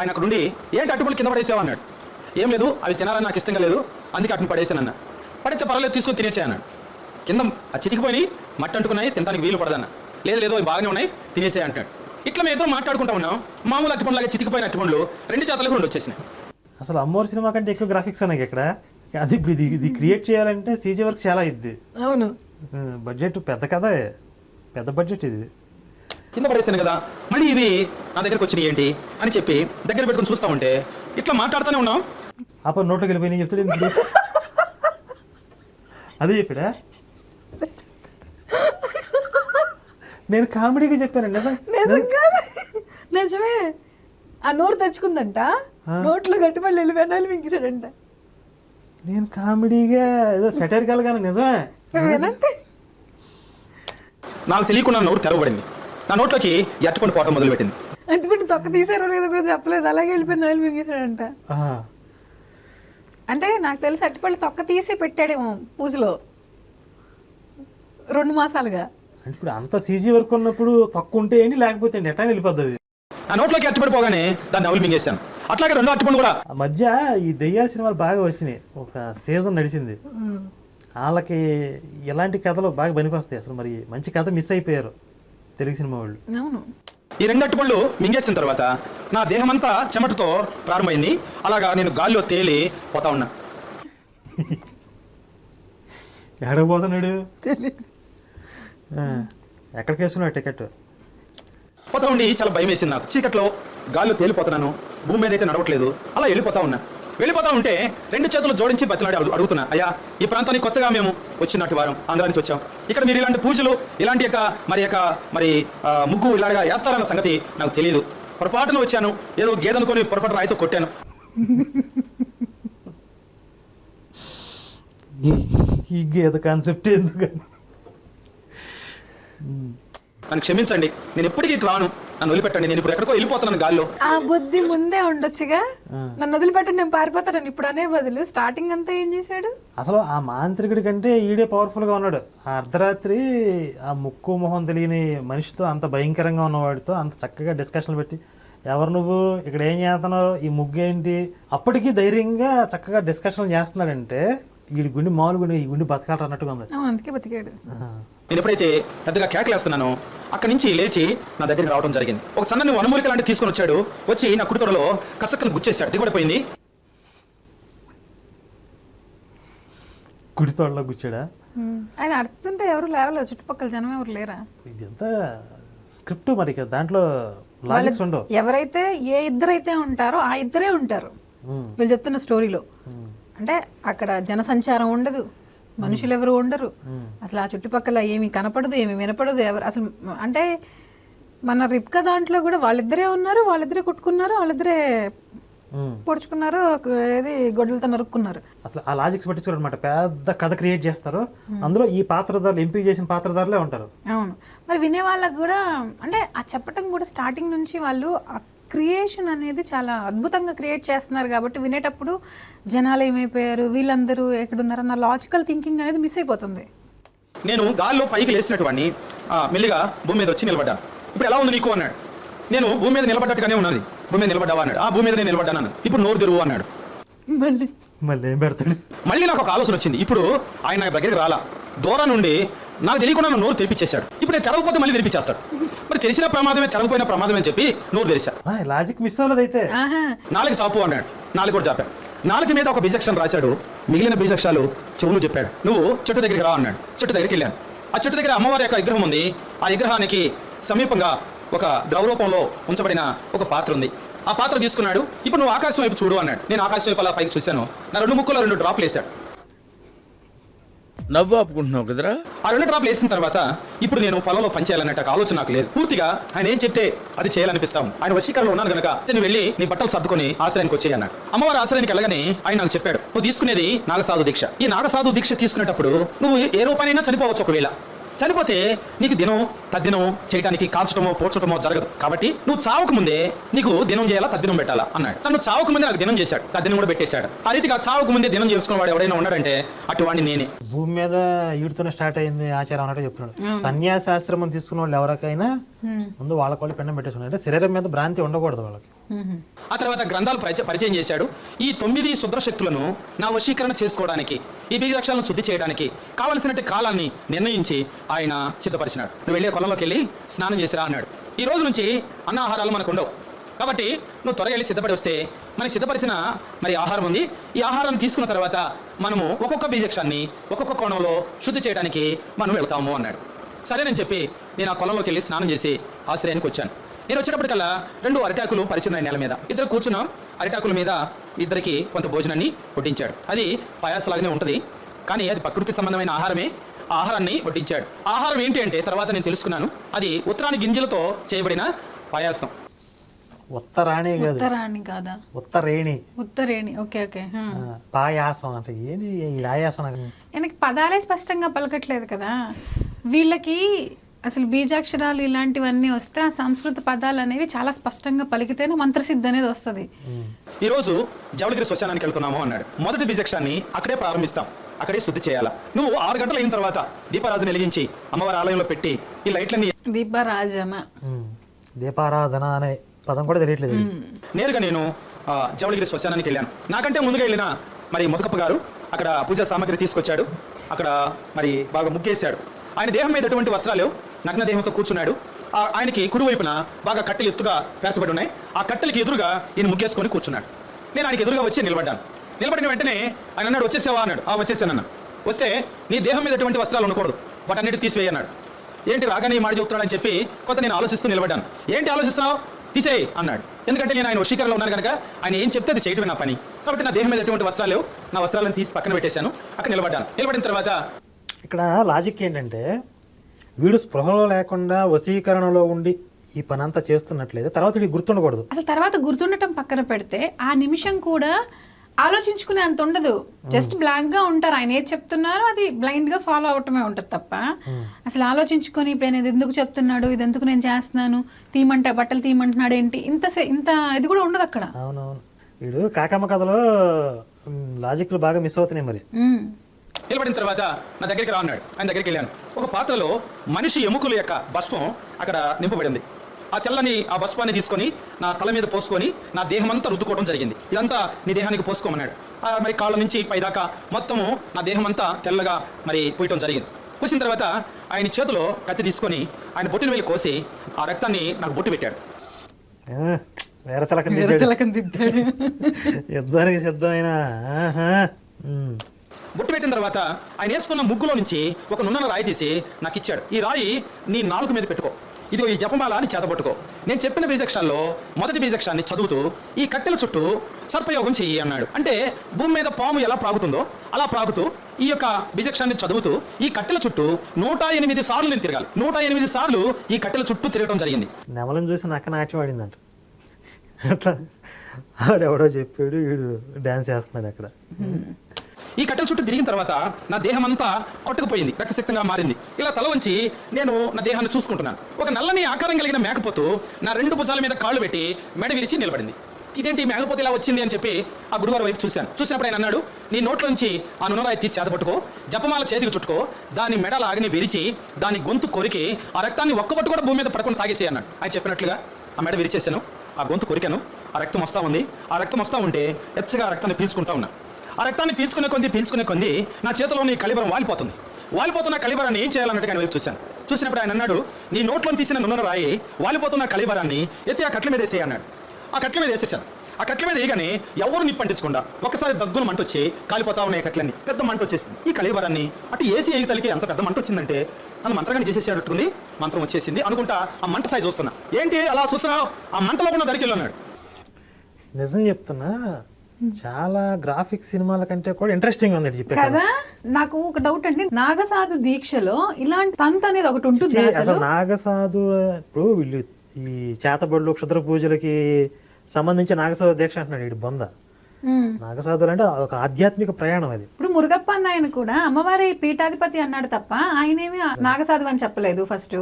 ఆయన అక్కడ ఉండి ఏంటి అట్టుపళ్ళు కింద పడేసావు? అన్నాడు. ఏం లేదు అవి తినాలని నాకు ఇష్టంగా లేదు అందుకే అట్టుని పడేసాను అన్న పడితే పర్వాలేదు తీసుకొని తినేసే అన్నాడు. కింద ఆ చితికిపోయి మట్టి అంటుకున్నాయి తినడానికి వీలు పడదన్న. లేదు లేదు అవి బాగానే ఉన్నాయి తినేసే అంటాడు ఇట్లా మేము ఇద్దరు మాట్లాడుకుంటా ఉన్నాం మామూలు అట్టుపండులాగా చితికిపోయిన అట్టుపండ్లు రెండు చేతులకు రెండు వచ్చేసినాయి. అసలు అమ్మోరు సినిమా కంటే ఎక్కువ గ్రాఫిక్స్ ఉన్నాయి ఇక్కడ. అది ఇప్పుడు ఇది ఇది క్రియేట్ చేయాలంటే సీజీ వర్క్ చాలా ఇద్ది. అవును. బడ్జెట్ పెద్ద కథే పెద్ద బడ్జెట్ ఇది. కింద పడేసాను కదా. మళ్ళీ ఇవి నా దగ్గరకు వచ్చినాయి ఏంటి అని చెప్పి దగ్గర పెట్టుకుని చూస్తా ఉంటే ఇట్లా మాట్లాడుతూనే ఉన్నాం. అప్పుడు నోట్లోకి వెళ్ళిపోయినాయి చెప్తాడు? అదే చెప్పాడా? నేను కామెడీగా చెప్పాను నిజంగా? నిజమే. ఆ నోరు తెచ్చుకుందంట. నోట్లో గట్టిపళ్ళు వెళ్ళి వెనాలి మింగించాడంట. నేను కామెడీగా ఏదో సెటైరికల్ గానే నిజమే. నాకు తెలియకుండా నోరు తెరవబడింది. నా నోట్లోకి ఎట్టుకొని పోవటం మొదలుపెట్టింది. అంటే వీడు తొక్క తీసారో లేదో కూడా చెప్పలేదు. అలాగే వెళ్ళిపోయి నోలు మింగించాడంట ఆ, అంటే నాకు తెలిసి అట్టిపళ్ళు తొక్క తీసి పెట్టాడేమో పూజలో. రెండు మాసాలుగా. అంటే ఇప్పుడు అంత సీజీ వర్క్ ఉన్నప్పుడు తక్కువ ఉంటే ఏంటి? లేకపోతే ఎట్లా వెళ్ళిపోద్ది నా నోట్లోకి అట్టుపడిపోగానే దాన్ని నవ్వులు మింగేశాను. అట్లాగే రెండో అట్టుపండు కూడా. ఆ మధ్య ఈ దెయ్యాల సినిమాలు బాగా వచ్చినాయి. ఒక సీజన్ నడిచింది. వాళ్ళకి ఎలాంటి కథలు బాగా పనికొస్తాయి అసలు మరి. మంచి కథ మిస్ అయిపోయారు. తెలుగు సినిమా వాళ్ళు. అవును. ఈ రెండు అట్టుపళ్ళు మింగేసిన తర్వాత నా దేహమంతా చెమటతో ప్రారంభమైంది. అలాగా నేను గాల్లో తేలి పోతా ఉన్నా. ఎక్కడికి పోతున్నాడు? తెలియదు ఆ, ఎక్కడికి వేసుకున్నాడు టికెట్? పోతా ఉండి చాలా భయం వేసింది నాకు. చీకట్లో గాల్లో తేలిపోతున్నాను. భూమి మీద అయితే నడవట్లేదు. అలా వెళ్ళిపోతా ఉన్నా. వెళ్ళిపోతా ఉంటే రెండు చేతులు జోడించి బతిలాడి అడుగుతున్నా అయ్యా ఈ ప్రాంతానికి కొత్తగా మేము వచ్చినట్టు వారం ఆంధ్ర నుంచి వచ్చాం. ఇక్కడ మీరు ఇలాంటి పూజలు ఇలాంటి యొక్క మరి యొక్క మరి ముగ్గు ఇలాగా వేస్తారన్న సంగతి నాకు తెలియదు పొరపాటున వచ్చాను ఏదో గేదనుకొని పొరపాటు రాయితో కొట్టాను. ఈ గీత కాన్సెప్ట్ ఎందుకని? నన్ను క్షమించండి. నేను ఎప్పటికీ ఇట్లా రాను. నన్ను వదిలిపెట్టండి. నేను ఇప్పుడు ఎక్కడికో వెళ్ళిపోతున్నాను గాల్లో. ఆ బుద్ధి ముందే ఉండొచ్చుగా? నన్ను వదిలిపెట్టండి నేను పారిపోతాను. ఇప్పుడు అనే బదులు స్టార్టింగ్ అంతా ఏం చేశాడు? అసలు ఆ మాంత్రికుడి కంటే ఈడే పవర్ఫుల్గా ఉన్నాడు. ఆ అర్ధరాత్రి ఆ ముక్కు మొహం తెలియని మనిషితో అంత భయంకరంగా ఉన్నవాడితో అంత చక్కగా డిస్కషన్లు పెట్టి ఎవరు నువ్వు? ఇక్కడ ఏం చేస్తున్నావు? ఈ ముగ్గు ఏంటి? అప్పటికి ధైర్యంగా చక్కగా డిస్కషన్ చేస్తున్నాడంటే ఈ గుండి మామూలు గుండి ఈ గుండి బతకాలి అన్నట్టుగా ఉంది. అందుకే బతికాడు. నేను ఎప్పుడైతే పెద్దగా కేకలేస్తున్నానో అక్కడి నుంచి లేచి నా దగ్గరికి రావడం జరిగింది. ఒక సన్నని వనమూలిక లాంటి తీసుకొని వచ్చాడు. వచ్చి నా కుడితొడలో కసక్కను గుచ్చేశాడు. దిగుబడిపోయింది గుడితోడలో కూర్చోడా ఆయన అరుస్తుంటే ఎవరు లేవలేదు చుట్టుపక్కల జనం ఎవరు లేరా? ఇదంతా స్క్రిప్ట్ మరి ఇక దాంట్లో లాజిక్స్ ఉండవు. ఎవరైతే ఏ ఇద్దరైతే ఉంటారో ఆ ఇద్దరే ఉంటారు. వీళ్ళు చెప్తున్న స్టోరీలో. అంటే అక్కడ జనసంచారం ఉండదు. మనుషులు ఎవరు ఉండరు అసలు ఆ చుట్టుపక్కల ఏమి కనపడదు ఏమి వినపడదు ఎవరు అసలు అంటే మన రిప్కా దాంట్లో కూడా వాళ్ళిద్దరే ఉన్నారు వాళ్ళిద్దరే కొట్టుకున్నారు వాళ్ళిద్దరే. పొడుచుకున్నారు ఏది గొడ్డలతో నరుక్కున్నారు. అసలు ఆ లాజిక్స్ పట్టించుకోరు అనమాట పెద్ద కథ క్రియేట్ చేస్తారు. అందులో ఈ పాత్రధారులు ఎంపిక చేసిన పాత్రధారులే ఉంటారు. అవును. మరి వినే వాళ్ళకు కూడా అంటే ఆ చెప్పటం కూడా స్టార్టింగ్ నుంచి వాళ్ళు క్రియేషన్ అనేది చాలా అద్భుతంగా క్రియేట్ చేస్తున్నారు కాబట్టి వినేటప్పుడు జనాలు ఏమైపోయారు? వీళ్ళందరూ ఎక్కడున్నారు అన్న లాజికల్ థింకింగ్ అనేది మిస్ అయిపోతుంది. నేను గాల్లో పైకి ఆ, మెల్లిగా భూమి మీద వచ్చి నిలబడ్డాను ఇప్పుడు ఎలా ఉంది నీకు? అన్నాడు. నేను భూమి మీద నిలబడ్డట్టుగానే ఉన్నది భూమి మీద నిలబడ్డావా? అన్నాడు. ఆ భూమి మీద నేను నిలబడ్డాను. ఇప్పుడు నోరు తెరువు అన్నాడు. మళ్ళీ. మళ్ళీ ఏం పెడతాడు? మళ్ళీ నాకు ఒక ఆలోచన వచ్చింది. ఇప్పుడు ఆయన నా దగ్గరికి రాలా. దూరం నుండి నాకు తెలియకుండా నోరు తెరిపించేశాడు. ఇప్పుడు నేను తెరవకపోతే మళ్ళీ తెరిపించేస్తాడు. మరి తెలిసిన ప్రమాదమే తెరవకపోయిన ప్రమాదమే అని చెప్పి నోరు తెరిచా ఆ, లాజిక్ మిస్ అవ్వలేదు అయితే ఆహా. నాలుగు చాపు అన్నాడు. నాలుగు కూడా చెప్పాడు నాలుగు మీద ఒక బీజక్షరం రాశాడు. మిగిలిన బీజక్షాలు చెవులు చెప్పాడు. నువ్వు చెట్టు దగ్గరికి రా అన్నాడు. చెట్టు దగ్గరికి వెళ్ళాను. ఆ చెట్టు దగ్గర అమ్మవారి యొక్క విగ్రహం ఉంది. ఆ విగ్రహానికి సమీపంగా ఒక ద్రవరూపంలో ఉంచబడిన ఒక పాత్ర ఉంది. ఆ పాత్ర తీసుకున్నాడు. ఇప్పుడు నువ్వు ఆకాశం వైపు చూడు అన్నాడు. నేను ఆకాశం వైపు అలా పైకి చూశాను. నా రెండు ముక్కులో రెండు డ్రాప్లు వేశాడు. నవ్వు ఆపుకుంటున్నావు కదరా? ఆ రెండు డ్రాప్లు వేసిన తర్వాత ఇప్పుడు నేను పొలంలో పనిచేయాలన్నట్టు ఆలోచన నాకు లేదు. పూర్తిగా ఆయన ఏం చెప్తే అది చేయాలనిపిస్తాం. ఆయన వశీకరణలో ఉన్నాను కనుక నేను వెళ్ళి నీ బట్టలు సర్దుకొని ఆశ్రయానికి వచ్చేయి అన్నాడు అమ్మవారి ఆశ్రయానికి వెళ్ళగానే ఆయన నాకు చెప్పాడు నువ్వు తీసుకునేది నాగసాధు దీక్ష. ఈ నాగసాధు దీక్ష తీసుకునేటప్పుడు నువ్వు ఏ రూపాయనైనా చనిపోవచ్చు ఒకవేళ. చనిపోతే నీకు దినం తద్దినం చేయడానికి కాల్చడమో పోడ్చడమో జరగదు. కాబట్టి నువ్వు చావక ముందే నీకు దినం చేయాలా తద్దినం పెట్టాలా అన్నాడు. నన్ను చావక ముందే నాకు దినం చేశాడు. తద్దినం కూడా పెట్టేశాడు. ఆ రీతిగా చావక ముందే దినం చేసుకున్న వాడు ఎవడైనా ఉన్నాడంటే అటువంటి నేనే. భూమి మీద ఈడుతోనే స్టార్ట్ అయింది ఆచారం అన్నట్టు చెప్తున్నాడు. సన్యాసాశ్రమం తీసుకున్న వాళ్ళు ఎవరికైనా ముందు వాళ్ళకి వాళ్ళు పిండం పెట్టేసుకున్నారు. అంటే శరీరం మీద భ్రాంతి ఉండకూడదు వాళ్ళకి. ఆ తర్వాత గ్రంథాలు పరిచ పరిచయం చేశాడు. ఈ తొమ్మిది శుద్రశక్తులను నా వశీకరణ చేసుకోవడానికి ఈ బీజాక్షరాలను శుద్ధి చేయడానికి కావలసినట్టు కాలాన్ని నిర్ణయించి ఆయన సిద్ధపరిచినాడు. నువ్వు వెళ్ళే కొలంలోకి వెళ్ళి స్నానం చేసిరా అన్నాడు. ఈ రోజు నుంచి అన్నాహారాలు మనకు ఉండవు. కాబట్టి నువ్వు త్వరగా వెళ్ళి సిద్ధపడి వస్తే మనకి సిద్ధపరిచిన మరి ఆహారం ఉంది. ఈ ఆహారాన్ని తీసుకున్న తర్వాత మనము ఒక్కొక్క బీజక్షాన్ని ఒక్కొక్క కోణంలో శుద్ధి చేయడానికి మనం వెళ్తాము అన్నాడు. సరేనని చెప్పి నేను ఆ కొలంలోకి వెళ్ళి స్నానం చేసి ఆశ్రయానికి వచ్చాను. నేను వచ్చేటప్పటికల్లా రెండు అరిటాకులు పరిచున్నాయి నేల మీద. ఇద్దరు కూర్చున్నాం అరిటాకుల మీద ఇద్దరికి కొంత భోజనాన్ని వడ్డించాడు. అది పాయాసలాగానే ఉంటుంది కానీ అది ప్రకృతి సంబంధమైన ఆహారమే. ఆహారాన్ని వడ్డించాడు. ఆహారం ఏంటి అంటే తర్వాత నేను తెలుసుకున్నాను. అది ఉత్తరాని గింజలతో చేయబడిన పాయాసం. ఉత్తరాణి ఉత్తరాణి కాదా? ఉత్తరేణి. ఉత్తరేణి. Okay okay. పాయాసం అంటే ఏంది? ఈ ఆయాసం నాకు పదాలే స్పష్టంగా పలకట్లేదు కదా. వీళ్ళకి అసలు బీజాక్షరాలు ఇలాంటివన్నీ వస్తే ఆ సంస్కృత పదాలు అనేవి చాలా స్పష్టంగా పలికితేనే మంత్రసిద్ధి అనేది వస్తుంది. ఈ రోజు జవళగిరి శ్మశానానికి వెళ్తున్నాము అన్నాడు. మొదటి బీజక్షాన్ని అక్కడే ప్రారంభిస్తాం. అక్కడే శుద్ధి చేయాలా? నువ్వు ఆరు గంటలు అయిన తర్వాత దీపారాజుని వెలిగించి అమ్మవారి ఆలయంలో పెట్టి ఈ లైట్లన్నీ దీపరాజన. దీపారాధన అనే పదం కూడా తెలియట్లేదు. నేరుగా నేను జవళగిరి శ్మశానానికి వెళ్ళాను. నాకంటే ముందుగా వెళ్ళిన మరి ముదకప్ప గారు అక్కడ పూజా సామాగ్రి తీసుకొచ్చాడు. అక్కడ మరి బాగా ముగ్గేశాడు. ఆయన దేహం మీద ఎటువంటి వస్త్రాలు నగ్నదేహంతో కూర్చున్నాడు. ఆ, ఆయనకి కుడివైపున బాగా కట్టెలు ఎత్తుగా పేర్చబడి ఉన్నాయి ఆ కట్టెలకి ఎదురుగా ఈయన ముగ్గేసుకొని కూర్చున్నాడు. నేను ఆయనకి ఎదురుగా వచ్చి నిలబడ్డాను. నిలబడిన వెంటనే ఆయన అన్నాడు వచ్చేసావా? అన్నాడు. ఆ వచ్చేసానన్న వస్తే నీ దేహం మీద ఎటువంటి వస్త్రాలు ఉండకూడదు. వాటన్నిటి తీసివేయి అన్నాడు. ఏంటి రాగానే ఈ మాట చెప్తున్నాడని చెప్పి కొంత నేను ఆలోచిస్తూ నిలబడ్డాను. ఏంటి ఆలోచిస్తున్నావు? తీసేయి అన్నాడు. ఎందుకంటే నేను ఆయన వశీకరణలో ఉన్నాను కనుక ఆయన ఏం చెప్తే అది చేయటమే నా పని. కాబట్టి నా దేహం మీద ఎటువంటి వస్త్రాలు లేవు. నా వస్త్రాలను తీసి పక్కన పెట్టేశాను. అక్కడ నిలబడ్డాను. నిలబడిన తర్వాత ఇక్కడ లాజిక్ ఏంటంటే వీడు స్పృహలో లేకుండా వశీకరణలో ఉండి ఈ పని అంతా చేస్తున్నట్లయితే తర్వాత వీడికి గుర్తుండకూడదు. అసలు తర్వాత గుర్తుండటం పక్కన పెడితే ఆ నిమిషం కూడా ఆలోచించుకునే అంత ఉండదు. జస్ట్ బ్లాంక్గా ఉంటారు. ఆయన ఏది చెప్తున్నారో అది బ్లైండ్గా ఫాలో అవటమే ఉంటది తప్ప అసలు ఆలోచించుకొని ఇప్పుడు ఇది ఎందుకు చెప్తున్నాడు ఇది ఎందుకు నేను చేస్తున్నాను తీయమంటే బట్టలు తీయమంటున్నాడు ఏంటి? ఇంత ఇంత ఇది కూడా ఉండదు అక్కడ. అవునవును. వీడు కాకమ్మ కథలో లాజిక్లు బాగా మిస్ అవుతున్నాయి మరి. నిలబడిన తర్వాత నా దగ్గరికి రా అన్నాడు. ఆయన దగ్గరికి వెళ్ళాను. ఒక పాత్రలో మనిషి ఎముకల యొక్క భస్మం అక్కడ నింపబడింది. ఆ తెల్లని ఆ భస్మాన్ని తీసుకొని నా తల మీద పోసుకొని నా దేహం అంతా రుద్దుకోవడం జరిగింది. ఇదంతా నీ దేహానికి పోసుకోమన్నాడు. ఆ మరి కాళ్ళ నుంచి పైదాకా మొత్తము నా దేహం అంతా తెల్లగా మరి పూయటం జరిగింది. పూసిన తర్వాత ఆయన చేతిలో కత్తి తీసుకొని ఆయన బొట్టిన వెళ్ళి కోసి ఆ రక్తాన్ని నాకు బొట్టు పెట్టాడు. యుద్ధానికి సిద్ధమైన. బొట్టు పెట్టిన తర్వాత ఆయన వేసుకున్న ముగ్గులో నుంచి ఒక నున్నన రాయి తీసి నాకు ఇచ్చాడు. ఈ రాయి నీ నాలుగు మీద పెట్టుకో. ఇది ఈ జపమాల అని చేతపట్టుకో నేను చెప్పిన బీజక్షాల్లో మొదటి బీజక్షాన్ని చదువుతూ ఈ కట్టెల చుట్టూ సర్పయోగం చెయ్యి అన్నాడు. అంటే భూమి మీద పాము ఎలా ప్రాగుతుందో అలా ప్రాగుతూ ఈ యొక్క బీజక్షాన్ని చదువుతూ ఈ కట్టెల చుట్టూ నూట ఎనిమిది సార్లు నేను తిరగాలి. నూట ఎనిమిది సార్లు ఈ కట్టెల చుట్టూ తిరగడం జరిగింది. నెమలను చూసి నక్క నాట్యం ఆడిందంట. అట్లా ఆడెవడో చెప్పాడు వీడు డ్యాన్స్ చేస్తున్నాడు అక్కడ. ఈ కట్టెల చుట్టూ తిరిగిన తర్వాత నా దేహం అంతా కొట్టుకుపోయింది రక్తశక్తంగా మారింది. ఇలా తల వంచి నేను నా దేహాన్ని చూసుకుంటున్నాను. ఒక నల్లని ఆకారం కలిగిన మేకపోతు నా రెండు భుజాల మీద కాళ్ళు పెట్టి మెడ విరిచి నిలబడింది. ఇదేంటి మేకపోతే ఇలా వచ్చింది అని చెప్పి ఆ గురువారి వైపు చూశాను. చూసినప్పుడు ఆయన అన్నాడు నీ నోట్లోంచి ఆ నునరాయి తీసి చేతపట్టుకో జపమాల చేతికి చుట్టుకో దాని మెడల ఆగిని విరిచి దాని గొంతు కొరికి ఆ రక్తాన్ని ఒక్కబట్టు కూడా భూమి మీద పడకుండా తాగేసి అన్నాడు. ఆయన చెప్పినట్లుగా ఆ మెడ విరిచేసాను ఆ గొంతు కొరికాను ఆ రక్తం వస్తూ ఉంది. ఆ రక్తం వస్తూ ఉంటే ఎచ్చగా ఆ రక్తాన్ని పీల్చుకుంటా ఉన్నా. ఆ రక్తాన్ని పీల్చుకునే కొంది పీల్చుకునే కొంది నా చేతిలోని కళిబరం వాలిపోతుంది. వాలిపోతున్న కళిబరాన్ని ఏం చేయాలన్నట్టు ఆయన వైపు చూశాను. చూసినప్పుడు ఆయన అన్నాడు నీ నోట్లో తీసిన నున్నర రాయి వాలిపోతున్న కళిబరాన్ని ఎత్తి ఆ కట్ల మీద వేసేయి అన్నాడు. ఆ కట్ల మీద వేసేసాను ఆ కట్ల మీద వేయగానే ఎవరు నిప్పంటించకుండా ఒకసారి దగ్గులు మంట వచ్చి కాలిపోతా ఉన్నాయి కట్లన్నీ. పెద్ద మంట వచ్చేసింది. ఈ కళిబరాన్ని అటు ఏసీ ఏగి తలికి ఎంత పెద్ద మంట వచ్చిందంటే నన్ను మంత్రగాని చేసేసేటట్టుంది మంత్రం వచ్చేసింది. అనుకుంటా ఆ మంట సాయి చూస్తున్నా. ఏంటి? అలా చూస్తున్నావు? ఆ మంటలో కూడా దరికి అన్నాడు. నిజం చెప్తున్నా చాలా గ్రాఫిక్ సినిమాల కంటే కూడా ఇంట్రెస్టింగ్ ఉంది చెప్పే. కదా? నాకు ఒక డౌట్ అండి. నాగసాధు దీక్షలో ఇలాంటి తంతు అనేది ఒకటి ఉంటుంది అసలు నాగసాధు ఇప్పుడు వీళ్ళు ఈ చేతబడులు క్షుద్ర పూజలకి సంబంధించి నాగసాధు దీక్ష అంటున్నాడు వీడి బొంద. నాగసాధులు అంటే ఒక ఆధ్యాత్మిక ప్రయాణం అది. ఇప్పుడు మురుగప్ప అన్న ఆయన కూడా అమ్మవారి పీఠాధిపతి అన్నాడు తప్ప ఆయనేమి నాగసాధు అని చెప్పలేదు ఫస్ట్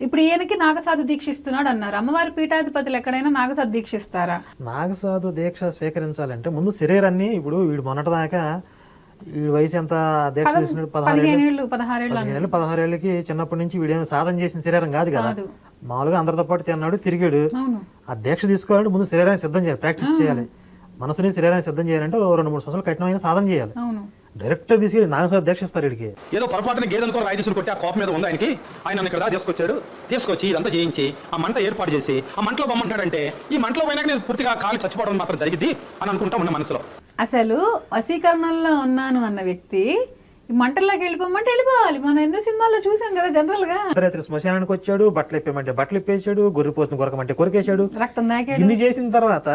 ఇప్పుడు ఈయనకి నాగసాధు దీక్షిస్తున్నాడు అన్నారు. అమ్మవారి పీఠాధిపతులు ఎక్కడైనా నాగసాధు దీక్షిస్తారా? నాగసాధు దీక్ష స్వీకరించాలంటే ముందు శరీరాన్ని ఇప్పుడు వీడు మొన్నటిదాకా వీడి వయసు ఎంత? దీక్ష చేసినాడు? పదహారేళ్ళు? పదిహేను పదహారు ఏళ్ళకి చిన్నప్పటి నుంచి వీడేమి సాధన చేసిన శరీరం కాదు కదా. మామూలుగా అందరితో పాటు తిన్నాడు తిరిగాడు. ఆ దీక్ష తీసుకోవాలంటే ముందు శరీరాన్ని సిద్ధం చేయాలి ప్రాక్టీస్ చేయాలి. మనసుని శరీరాన్ని సిద్ధం చేయాలంటే ఓ రెండు మూడు సంవత్సరాలు కఠినమైన సాధన చేయాలి. అవును డైరెక్ట్గా తీసుకెళ్ళి నాగసారి దీక్ష ఇస్తారు వీడికి. ఏదో పొరపాటున గేదెనుకో రాయి తీసుకుని కొట్టి ఆ కోపం మీద ఉంది ఆయనకి? ఆయన ఇక్కడ తీసుకొచ్చాడు. తీసుకొచ్చి ఇదంతా చేయించి ఆ మంట ఏర్పాటు చేసి ఆ మంటలో బొమ్మంటాడంటే ఈ మంటలో పోయినాక నేను పూర్తిగా కాలు చచ్చిపోవడం మాత్రం జరిగింది అని అనుకుంటా ఉన్న మనసులో. అసలు వశీకరణంలో ఉన్నాను అన్న వ్యక్తి మంటల్లోకి వెళ్ళిపోమంటే వెళ్ళిపోవాలి. మనం ఎన్నో సినిమాల్లో చూసాం కదా జనరల్గా అర్ధరాత్రి శ్మశానానికి వచ్చాడు బట్టలు ఇప్పేమంటే బట్టలు ఇప్పేసాడు గొర్రెపోతుని కొరకమంటే కొరికేశాడు. రక్తం దాకాడు. ఇన్ని చేసిన తర్వాత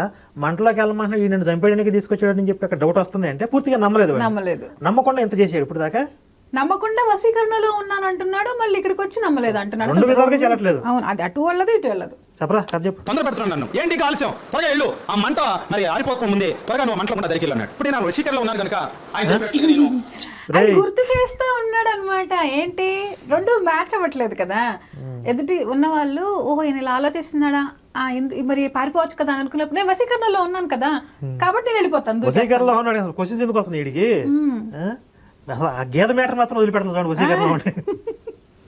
మంటలోకి వెళ్ళమంటే ఈ నన్ను చంపేయడానికి తీసుకొచ్చాడు అని చెప్పి అక్కడ డౌట్ వస్తుంది అంటే పూర్తిగా నమ్మలేదు. నమ్మలేదు. నమ్మకుండా ఎంత చేశాడు ఇప్పుడు దాకా నమ్మకుండా వశీకరణలో ఉన్నాను అంటున్నాడు మళ్ళీ ఇక్కడికి వచ్చి నమ్మలేదు అంటున్నాడు. రెండు విధాలుగా చెల్లట్లేదు అవును అది అటు వెళ్ళదు ఇటు వెళ్ళదు. చెప్పరా కథ చెప్పు. తొందర పెడుతున్నాను నన్ను. ఏంటి ఇక ఆలస్యం? త్వరగా వెళ్ళు. ఆ మంట మరి ఆరిపోకుండా ముందే త్వరగా నువ్వు మంటలో ఉన్న దగ్గరికి వెళ్ళాడు ఇప్పుడు నేను వశీకరణలో ఉన్నాను కనుక ఆయన చెప్పినట్టుగా నేను అది గుర్తు చేస్తూ ఉన్నాడు అనమాట ఏంటి? రెండు మ్యాచ్ అవ్వట్లేదు కదా. ఎదుటి ఉన్న వాళ్ళు ఓహో ఈయన ఇలా ఆలోచిస్తున్నాడా? ఆ, మరి పారిపోవచ్చు కదా అని అనుకున్నప్పుడు నేను వశీకరణలో ఉన్నాను కదా. కాబట్టి నేను వెళ్ళిపోతాను. వసీకరణలో ఉన్నాడు క్వశ్చన్స్ ఎందుకు వస్తుంది వీడికి ఆ? అసలు ఆ గీత మ్యాటర్ మాత్రం వదిలిపెడతాను చూడండి వసీకరణలో ఉంటే